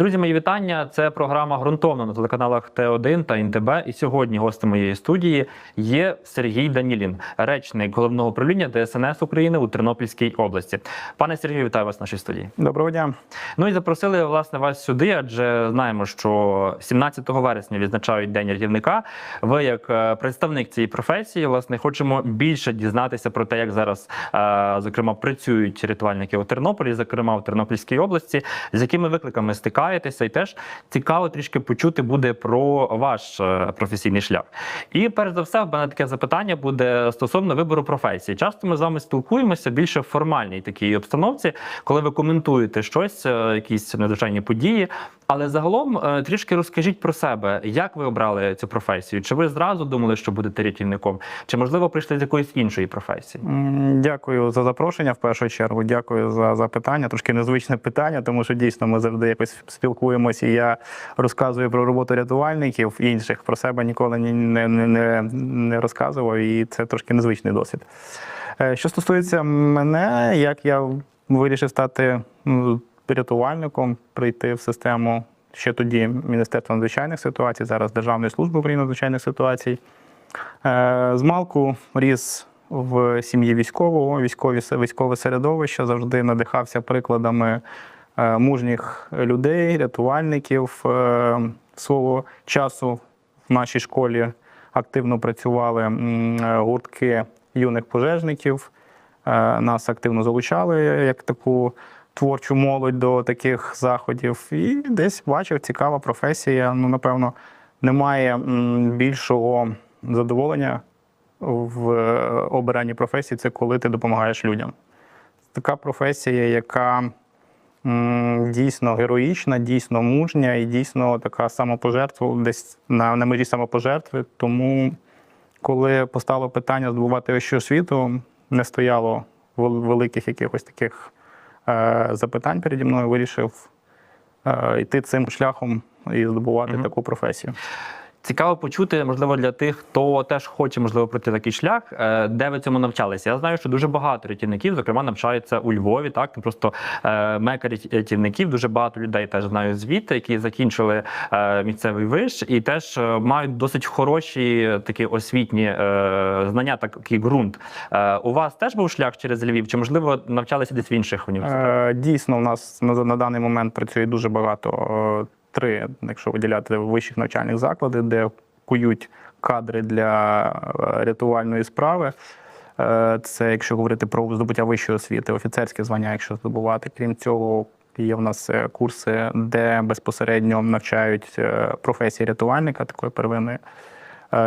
Друзі, мої вітання. Це програма ґрунтовно на телеканалах Т1 та НТБ. І сьогодні гостем моєї студії є Сергій Данілін, речник головного управління ДСНС України у Тернопільській області. Пане Сергію, вітаю вас в нашій студії. Доброго дня. Ну і запросили власне вас сюди, адже знаємо, що 17 вересня відзначають День рятівника. Ви, як е, представник цієї професії, власне, хочемо більше дізнатися про те, як зараз, е, зокрема, працюють рятувальники у Тернополі, зокрема в Тернопільській області, з якими викликами стикаєтеся, і теж цікаво трішки почути буде про ваш е, професійний шлях. І перш за все, в мене таке запитання буде стосовно вибору професії. Часто ми з вами спілкуємося більше в формальній такій обстановці, коли ви коментуєте щось, е, якісь надзвичайні події. Але загалом е, трішки розкажіть про себе, як ви обрали цю професію? Чи ви зразу думали, що будете рятівником? Чи можливо прийшли з якоїсь іншої професії? Дякую за запрошення в першу чергу. Дякую за запитання. Трошки незвичне питання, тому що дійсно ми завжди якось спілкуємося. і Я розказую про роботу рятувальників інших. Про себе ніколи не, не, не, не розказував, і це трошки незвичний досвід. Е, Що стосується мене, як я вирішив стати м, рятувальником, прийти в систему ще тоді Міністерства надзвичайних ситуацій, зараз Державної служби України надзвичайних ситуацій. Е, З малку ріс в сім'ї військового, військові, військове середовище, завжди надихався прикладами е, мужніх людей, рятувальників. Е, Свого часу в нашій школі активно працювали гуртки юних пожежників. Нас активно залучали як таку творчу молодь до таких заходів. І десь бачив цікава професія. Ну, напевно, немає більшого задоволення в е, обиранні професії, це коли ти допомагаєш людям. Така професія, яка дійсно героїчна, дійсно мужня і дійсно така самопожертва, десь на, на межі самопожертви. Тому, коли постало питання здобувати вищу освіту, не стояло вел- великих якихось таких запитань переді мною, вирішив е, йти цим шляхом і здобувати Мгм. таку професію. Цікаво почути, можливо, для тих, хто теж хоче можливо пройти такий шлях, е, де ви цьому навчалися. Я знаю, що дуже багато рятівників, зокрема, навчаються у Львові. Так просто е, мека рятівників. Дуже багато людей теж знаю звідти, які закінчили е, місцевий виш і теж мають досить хороші такі освітні знання, такий ґрунт. У вас теж був шлях через Львів? Чи можливо навчалися десь в інших університетах? Дійсно, у нас на, даний момент працює дуже багато три, якщо виділяти вищих навчальних закладів, де кують кадри для е, рятувальної справи. Е, Це якщо говорити про здобуття вищої освіти, офіцерське звання, якщо здобувати. Крім цього, є в нас е, курси, де безпосередньо навчають професії рятувальника такої первинної.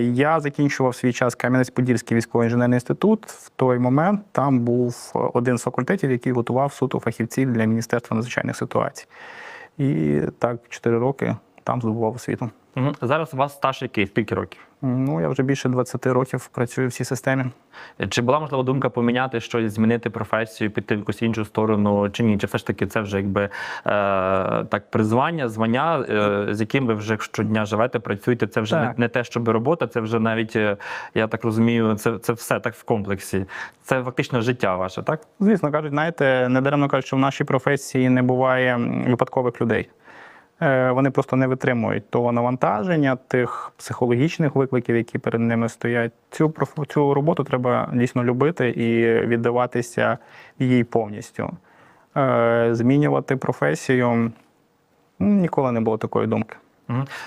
Я закінчував свій час Кам'янець-Подільський військовий інженерний інститут. В той момент там був один з факультетів, який готував суто фахівців для Міністерства надзвичайних ситуацій. І так, 4 роки там здобував освіту. Мгм. Зараз у вас стаж який? Скільки років? Ну, я вже більше 20 років працюю в цій системі. Чи була можливо думка поміняти щось, змінити професію, піти в якусь іншу сторону, чи ні? Чи все ж таки це вже якби е, так призвання, звання, е, з яким ви вже щодня живете, працюєте? Це вже не, не те, щоб робота, це вже навіть е, я так розумію, це, це все так в комплексі. Це фактично життя ваше, так? Звісно, кажуть, знаєте, недаремно кажуть, що в нашій професії не буває випадкових людей. Е, Вони просто не витримують того навантаження, тих психологічних викликів, які перед ними стоять. Цю цю роботу треба дійсно любити і віддаватися їй повністю. Е, Змінювати професію ніколи не було такої думки.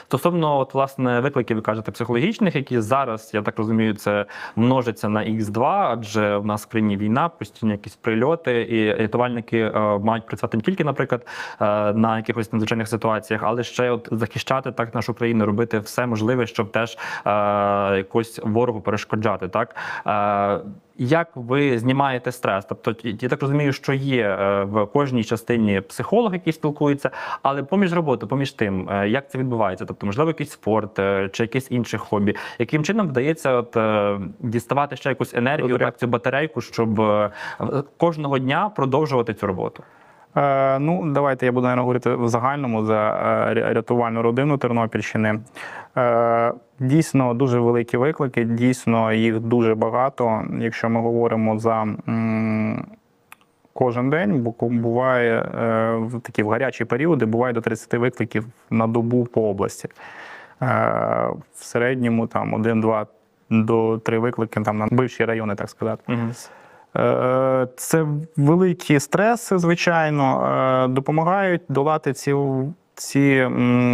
Стосовно от, власне викликів, ви кажете, психологічних, які зараз, я так розумію, це множиться на Х2, адже в нас в країні війна, постійні якісь прильоти, і рятувальники е, мають працювати не тільки, наприклад, е, на якихось надзвичайних ситуаціях, але ще от захищати так нашу країну, робити все можливе, щоб теж е, якось ворогу перешкоджати. Так е, як ви знімаєте стрес? Тобто, я так розумію, що є е, в кожній частині психолог, який спілкується, але поміж роботою, поміж тим, е, як це відбувається? Тобто, можливо, якийсь спорт е, чи якесь інше хобі, яким чином вдається от, діставати ще якусь енергію, як цю батарейку, щоб кожного дня продовжувати цю роботу? Е, ну, давайте я буду наверное, говорити в загальному за е, рятувальну родину Тернопільщини. Е, дійсно дуже великі виклики, дійсно їх дуже багато. Якщо ми говоримо за кожен день, буває в такі в гарячі періоди, буває до 30 викликів на добу по області. В середньому там один-два до три виклики там на бивші райони, так сказати. Мгм. Е, Це великі стреси, звичайно, е, допомагають долати ці, ці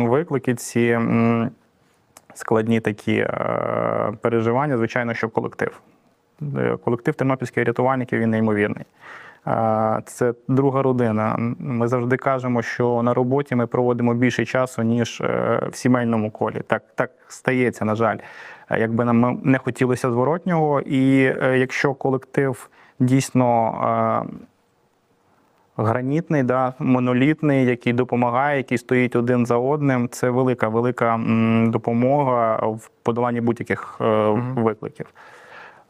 виклики, ці складні такі е, переживання, звичайно, що колектив. Колектив тернопільських рятувальників він неймовірний. Це друга родина. Ми завжди кажемо, що на роботі ми проводимо більше часу, ніж в сімейному колі. Так, так стається, на жаль. Якби нам не хотілося зворотнього. І якщо колектив дійсно е, гранітний, да, монолітний, який допомагає, який стоїть один за одним, це велика, велика допомога в подоланні будь-яких е, викликів.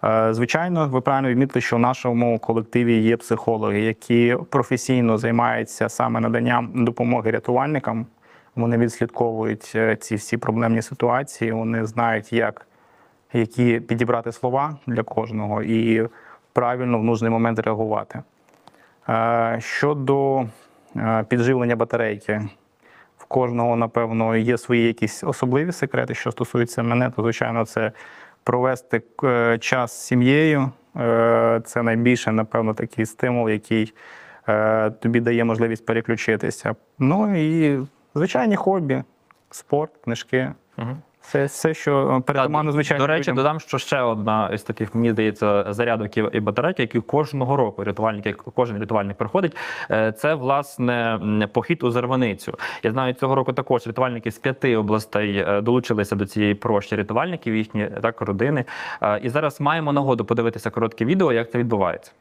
Е, Звичайно, ви правильно відмітили, що в нашому колективі є психологи, які професійно займаються саме наданням допомоги рятувальникам. Вони відслідковують ці всі проблемні ситуації, вони знають, як, які підібрати слова для кожного і правильно в нужний момент реагувати. Е, Щодо е, підживлення батарейки, в кожного, напевно, є свої якісь особливі секрети. Що стосується мене, то звичайно, це провести е, час з сім'єю. Це найбільше, напевно, такий стимул, який тобі дає можливість переключитися. Ну і звичайні хобі, спорт, книжки. Мгм. Це все, що перетаманно, звичайно. До речі, людям. додам, що ще одна із таких, мені здається, зарядок і- батарейки, які кожного року рятувальники, кожен рятувальник приходить. е, Це власне похід у Зарваницю. Я знаю, цього року також рятувальники з п'яти областей е, долучилися до цієї прощі рятувальників, їхні так родини. Е, І зараз маємо нагоду подивитися коротке відео, як це відбувається.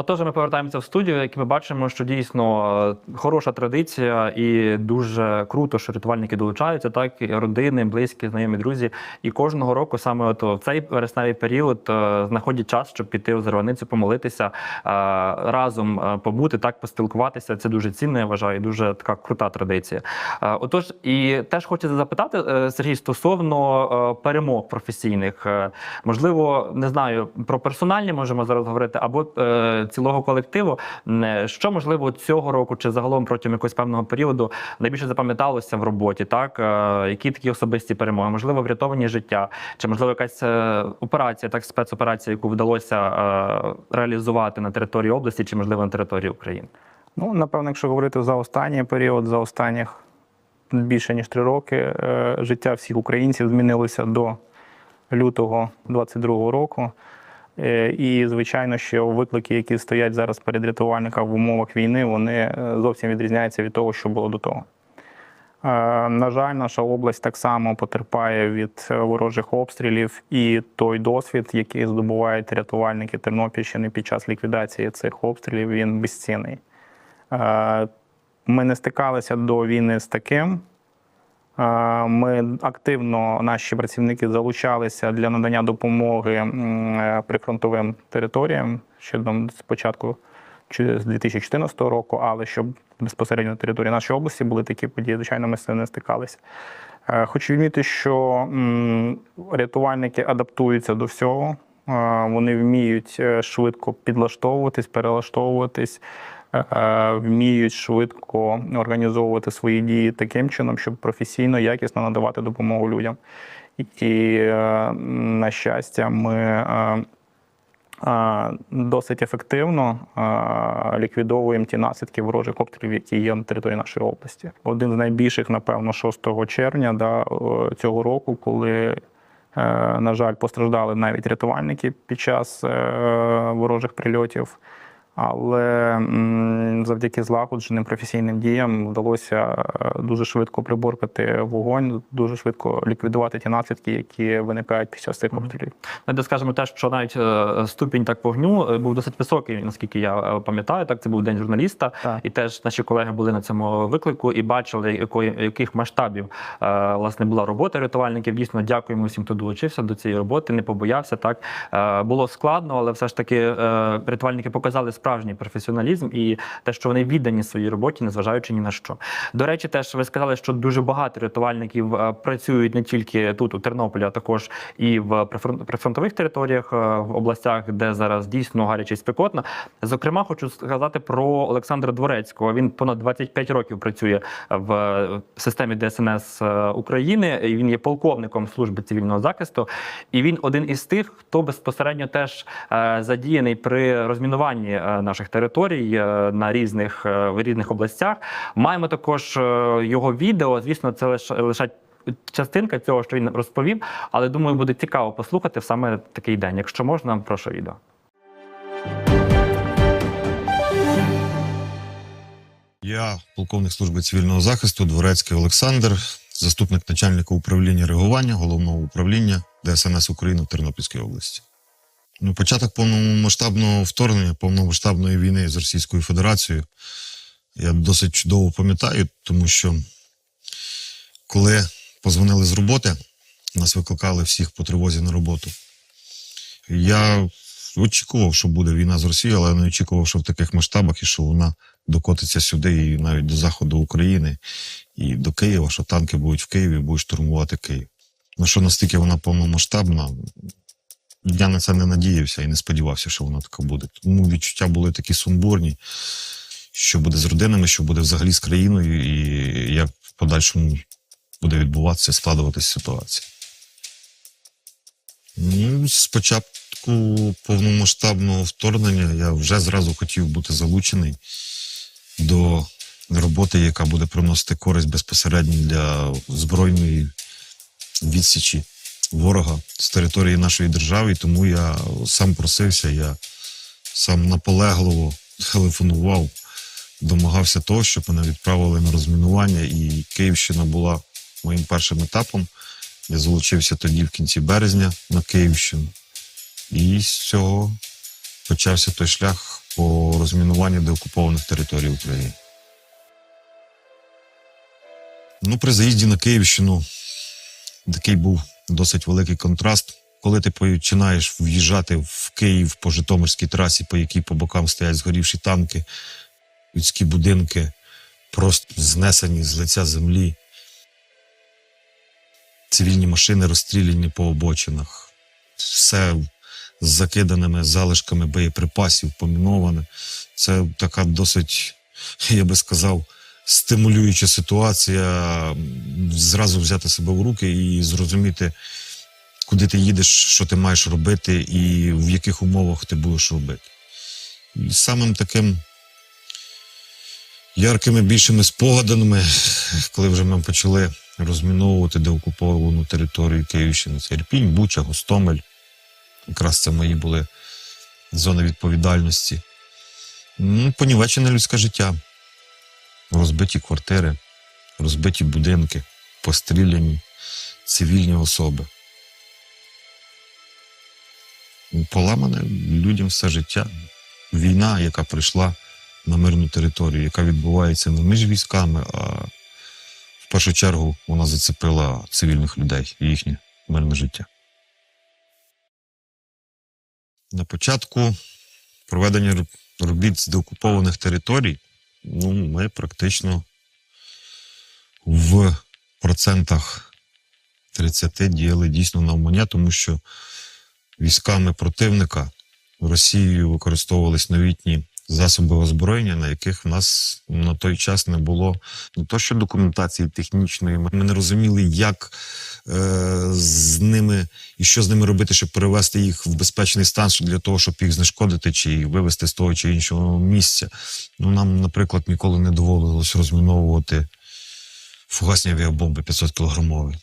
Отож, ми повертаємося в студію, як ми бачимо, що дійсно е, хороша традиція і дуже круто, що рятувальники долучаються, так і родини, близькі, знайомі, друзі. І кожного року саме от в цей вересневий період е, знаходять час, щоб піти у Зарваницю, помолитися, е, разом побути, так поспілкуватися. Це дуже цінно, я вважаю, дуже така крута традиція. Отож, і теж хочеться запитати, Сергій, стосовно перемог професійних, можливо, не знаю, про персональні можемо зараз говорити, або цілого колективу. Що можливо цього року чи загалом протягом якогось певного періоду найбільше запам'яталося в роботі? Так Е, які такі особисті перемоги? Можливо, врятовані життя, чи можливо якась е, операція, так спецоперація, яку вдалося е, реалізувати на території області, чи можливо на території України? Ну, напевно, якщо говорити за останній період, за останніх більше ніж три роки, е, життя всіх українців змінилося до лютого 22-го року. Е, І, звичайно, що виклики, які стоять зараз перед рятувальниками в умовах війни, вони е, зовсім відрізняються від того, що було до того. Е, На жаль, наша область так само потерпає від ворожих обстрілів, і той досвід, який здобувають рятувальники Тернопільщини під час ліквідації цих обстрілів, він безцінний. Ми не стикалися до війни з таким. Ми активно, наші працівники залучалися для надання допомоги е, прифронтовим територіям ще спочатку з 2014 року, але щоб безпосередньо на території нашої області були такі події, звичайно, ми з цим не стикалися. Е, Хочу відмітити, що рятувальники адаптуються до всього. Е, Вони вміють швидко підлаштовуватись, перелаштовуватись, вміють швидко організовувати свої дії таким чином, щоб професійно, якісно надавати допомогу людям. І, е, на щастя, ми е, е, досить ефективно е, ліквідовуємо ті наслідки ворожих обстрілів, які є на території нашої області. Один з найбільших, напевно, 6 червня да, е, цього року, коли, е, на жаль, постраждали навіть рятувальники під час е, ворожих прильотів. Але завдяки злагодженим професійним діям вдалося е, дуже швидко приборкати вогонь, дуже швидко ліквідувати ті наслідки, які виникають під час цих обстрілів. Ну, Де скажемо те, що навіть е, ступінь так вогню е, був досить високий, наскільки я пам'ятаю. Так, це був день журналіста, Так. і теж наші колеги були на цьому виклику і бачили, якої яких масштабів власне була робота рятувальників. Дійсно, дякуємо всім, хто долучився до цієї роботи, не побоявся. Так було складно, але все ж таки рятувальники показали справжній професіоналізм і те, що вони віддані своїй роботі, незважаючи ні на що. До речі, теж ви сказали, що дуже багато рятувальників е, працюють не тільки тут, у Тернополі, а також і в прифрон- прифронтових територіях, е, в областях, де зараз дійсно гаряче і спекотно. Зокрема, хочу сказати про Олександра Дворецького. Він понад 25 років працює в е, системі ДСНС України. І Він є полковником служби цивільного захисту, і він один із тих, хто безпосередньо теж задіяний при розмінуванні наших територій е, на різних е, в різних областях. Маємо також е, його відео. Звісно, це лише лише частинка цього, що він розповів, але думаю, буде цікаво послухати в саме такий день. Якщо можна, прошу відео. Я полковник служби цивільного захисту Дворецький Олександр, заступник начальника управління реагування головного управління ДСНС України в Тернопільській області. Ну, початок повномасштабного вторгнення, повномасштабної війни з Російською Федерацією я досить чудово пам'ятаю, тому що коли позвонили з роботи, нас викликали всіх по тривозі на роботу. Я очікував, що буде війна з Росією, але не очікував, що в таких масштабах і що вона докотиться сюди і навіть до заходу України і до Києва, що танки будуть в Києві, будуть штурмувати Київ. На що настільки вона повномасштабна, я на це не надіявся і не сподівався, що вона така буде. Тому відчуття були такі сумбурні, що буде з родинами, що буде взагалі з країною, і як в подальшому буде відбуватися, складуватися ситуація. Ну, спочатку повномасштабного вторгнення я вже зразу хотів бути залучений до роботи, яка буде приносити користь безпосередньо для збройної відсічі ворога з території нашої держави. І тому я сам просився, я сам наполегливо телефонував, домагався того, щоб мене відправили на розмінування. І Київщина була моїм першим етапом. Я залучився тоді в кінці березня на Київщину. І з цього почався той шлях по розмінуванню деокупованих територій України. Ну, при заїзді на Київщину такий був досить великий контраст. Коли ти починаєш в'їжджати в Київ по Житомирській трасі, по якій по бокам стоять згорівші танки, людські будинки, просто знесені з лиця землі, цивільні машини розстріляні по обочинах, все з закиданими залишками боєприпасів, поміноване. Це така досить, я би сказав, стимулююча ситуація. Зразу взяти себе в руки і зрозуміти, куди ти їдеш, що ти маєш робити і в яких умовах ти будеш робити. І самим таким яркими більшими спогадами, коли вже ми почали розміновувати деокуповану територію Київщини, це Ірпінь, Буча, Гостомель. Якраз це мої були зони відповідальності. Ну, Понівечене людське життя, розбиті квартири, розбиті будинки, постріляні цивільні особи. Поламане людям все життя. Війна, яка прийшла на мирну територію, яка відбувається не між військами, а в першу чергу вона зацепила цивільних людей і їхнє мирне життя. На початку проведення робіт з деокупованих територій, ну, ми практично в процентах 30 діяли дійсно навмання, тому що військами противника Росією використовувались новітні засоби озброєння, на яких в нас на той час не було не то, що документації технічної. Ми не розуміли, як е, з ними і що з ними робити, щоб перевести їх в безпечний стан для того, щоб їх знешкодити чи вивести з того чи іншого місця. Ну, нам, наприклад, ніколи не доводилось розміновувати фугасні авіабомби 500 кілограмові.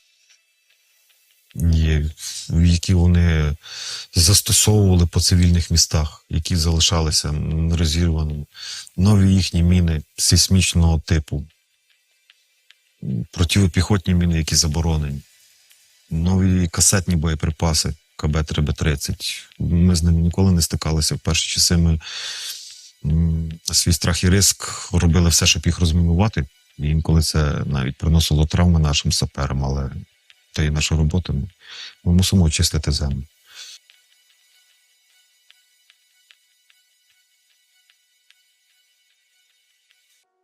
Які вони застосовували по цивільних містах, які залишалися нерозірваними. Нові їхні міни сейсмічного типу, противопіхотні міни, які заборонені, нові касетні боєприпаси КБ-3Б-30. Ми з ними ніколи не стикалися. В перші часи ми свій страх і риск робили все, щоб їх розмінувати. І інколи це навіть приносило травми нашим саперам, але це і наша робота. Ми- Ми мусимо очистити землю.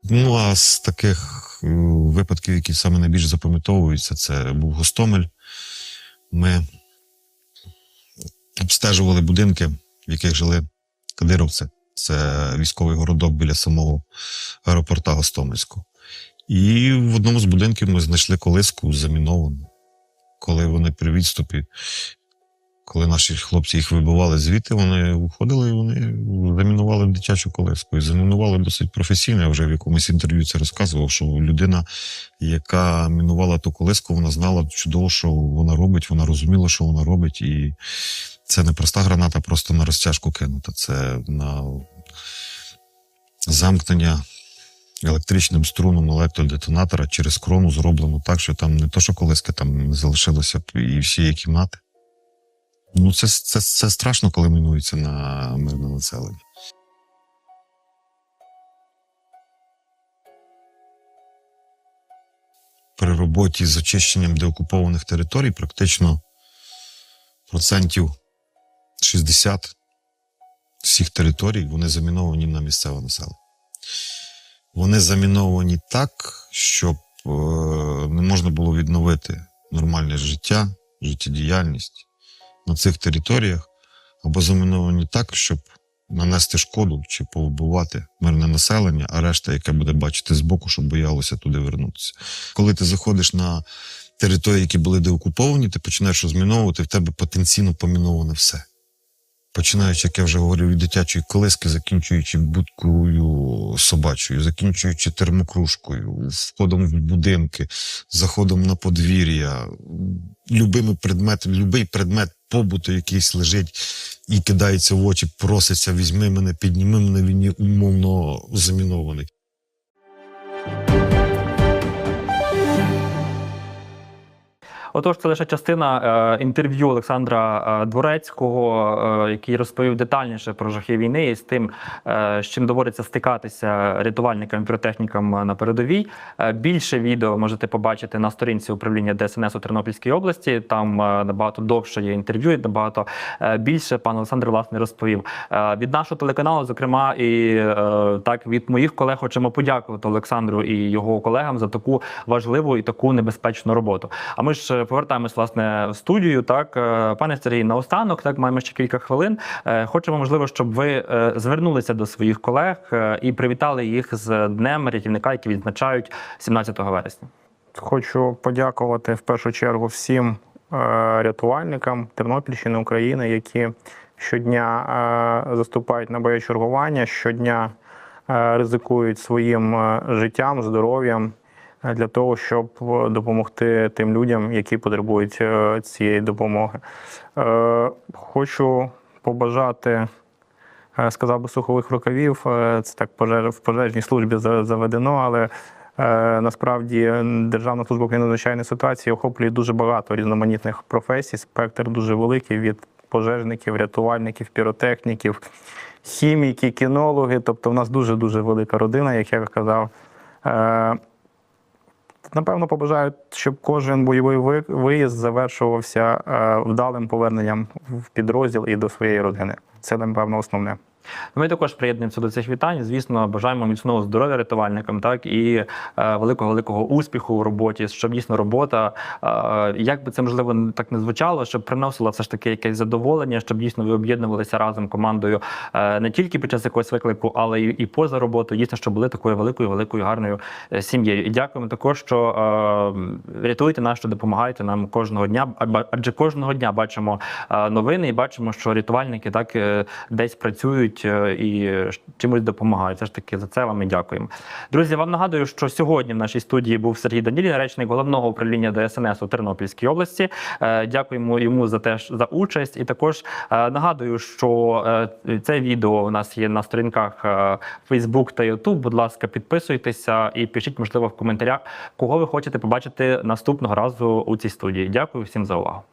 Ну, а з таких е, випадків, які саме найбільш запам'ятовуються, це був Гостомель. Ми обстежували будинки, в яких жили кадировці. Це військовий городок біля самого аеропорта Гостомельського. І в одному з будинків ми знайшли колиску заміновану. Коли вони при відступі, коли наші хлопці їх вибивали звідти, вони виходили і вони замінували дитячу колиску. І замінували досить професійно. Я вже в якомусь інтерв'ю це розказував, що людина, яка мінувала ту колиску, вона знала чудово, що вона робить, вона розуміла, що вона робить. І це не проста граната, просто на розтяжку кинута. Це на замкнення електричним струном електродетонатора через крону зроблено так, що там не то, що колиски там залишилося і всі кімнати. Ну, це, це, це страшно, коли мінується на мирне населення. При роботі з очищенням деокупованих територій практично процентів 60 всіх територій вони заміновані на місцеве населення. Вони заміновані так, щоб е, не можна було відновити нормальне життя, життєдіяльність на цих територіях, або заміновані так, щоб нанести шкоду чи повбивати мирне населення, а решта, яке буде бачити збоку, щоб боялося туди вернутися. Коли ти заходиш на території, які були деокуповані, ти починаєш розміновувати, в тебе потенційно поміноване все. Починаючи, як я вже говорив, від дитячої колиски, закінчуючи будкою собачою, закінчуючи термокружкою, входом в будинки, заходом на подвір'я, любими предметами, любий предмет побуту, якийсь лежить і кидається в очі, проситься, візьми мене, підніми мене, він є умовно замінований. Отож, це лише частина е, інтерв'ю Олександра е, Дворецького, е, який розповів детальніше про жахи війни і з тим, з чим доводиться стикатися рятувальникам і піротехнікам на передовій. Більше відео можете побачити на сторінці управління ДСНС у Тернопільській області. Там набагато довше є інтерв'ю, і набагато більше пан Олександр власне розповів. Від нашого телеканалу, зокрема, і так від моїх колег хочемо подякувати Олександру і його колегам за таку важливу і таку небезпечну роботу. А ми ж повертаємось власне в студію. Так, е, пане Сергій, наостанок, так маємо ще кілька хвилин. Е, Хочемо, можливо, щоб ви е, звернулися до своїх колег і привітали їх з днем рятівника, який відзначають 17 вересня. Хочу подякувати в першу чергу всім рятувальникам Тернопільщини України, які щодня заступають на боєчергування, щодня ризикують своїм життям, здоров'ям для того, щоб е, допомогти тим людям, які потребують е, цієї допомоги. Е, Хочу побажати. Сказав би сухових рукавів, це так в пожежній службі заведено, але Насправді Державна служба України надзвичайної ситуації охоплює дуже багато різноманітних професій. Спектр дуже великий від пожежників, рятувальників, піротехніків, хіміки, кінологи. Тобто, в нас дуже дуже велика родина, як я казав. Напевно, побажаю, щоб кожен бойовий виїзд завершувався е, вдалим поверненням в підрозділ і до своєї родини. Це, напевно, основне. Ми також приєднуємося до цих вітань. Звісно, бажаємо міцного здоров'я рятувальникам, так і е, великого великого успіху в роботі, щоб дійсно робота, е, як би це можливо так не звучало, щоб приносила все ж таки якесь задоволення, щоб дійсно ви об'єднувалися разом командою е, не тільки під час якогось виклику, але і, і поза роботою. Дійсно, щоб були такою великою, великою гарною сім'єю. І дякуємо також, що рятуєте нас, що допомагаєте нам кожного дня. Адже кожного дня бачимо новини і бачимо, що рятувальники так десь працюють е, і чимось допомагають. Все ж таки за це вам і дякуємо. Друзі, вам нагадую, що сьогодні в нашій студії був Сергій Данілін, речник головного управління ДСНС у Тернопільській області. Е, Дякуємо йому за те за участь. І також е, нагадую, що це відео у нас є на сторінках Facebook та YouTube. Будь ласка, підписуйтеся і пишіть, можливо, в коментарях, кого ви хочете побачити наступного разу у цій студії. Дякую всім за увагу.